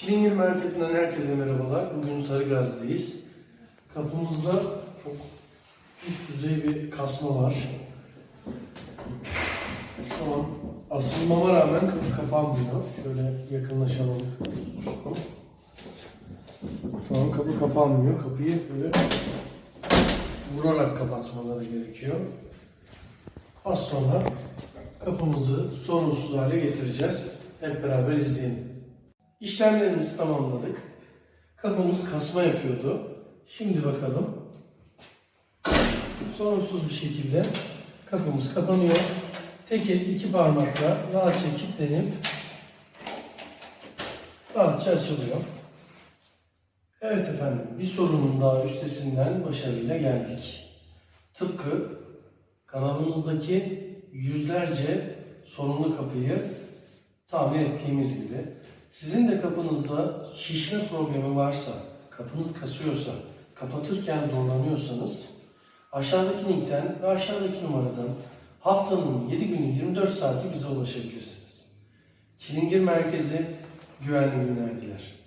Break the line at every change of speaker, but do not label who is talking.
Çilingir Merkezi'nden herkese merhabalar. Bugün Sarıgaz'dayız. Kapımızda çok üst düzey bir kasma var. Şu an asılmama rağmen kapı kapanmıyor. Şöyle yakınlaşalım. Şu an kapı kapanmıyor. Kapıyı böyle vurarak kapatmaları gerekiyor. Az sonra kapımızı sorunsuz hale getireceğiz. Hep beraber izleyelim. İşlemlerimizi tamamladık. Kapımız kasma yapıyordu. Şimdi bakalım. Sorunsuz bir şekilde kapımız kapanıyor. Tek iki parmakla rahatça kilitlenip rahatça açılıyor. Evet efendim, bir sorunun daha üstesinden başarıyla geldik. Tıpkı kanalımızdaki yüzlerce sorunlu kapıyı tamir ettiğimiz gibi sizin de kapınızda şişme problemi varsa, kapınız kasıyorsa, kapatırken zorlanıyorsanız aşağıdaki linkten ve aşağıdaki numaradan haftanın 7 günü 24 saati bize ulaşabilirsiniz. Çilingir Merkezi güvenli günler diler.